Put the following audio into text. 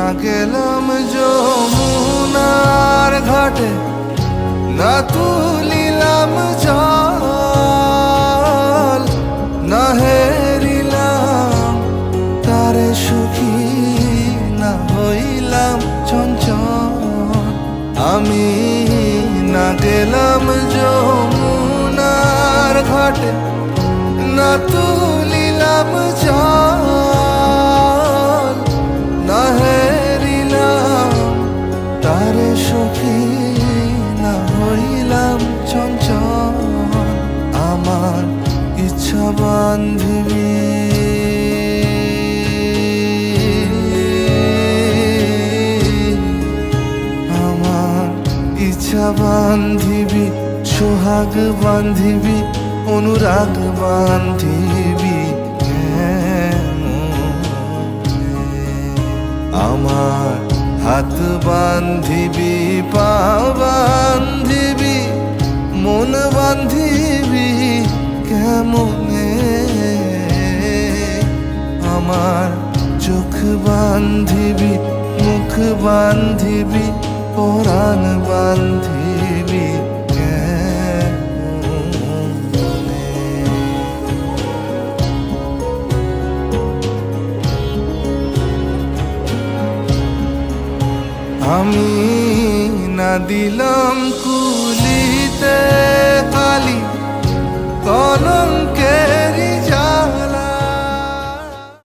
না গেলাম যমুনার ঘাটে, না তুলিলাম জল, না হেরিলাম তারে সুখী, না হইলাম চঞ্চল। আমি না গেলাম যমুনার ঘাটে, না তুলিলাম জল বান্ধিবি, সোহাগ বান্ধিবি, অনুরাগ বান্ধিবি? আমার হাত বান্ধিবি, পা বান্ধিবি, মন বান্ধিবি, কেমনে আমার চোখ বান্ধিবি, মুখ বান্ধিবি, পরাণ বান্ধিবি আমি না দিলাম কুলিতে খালি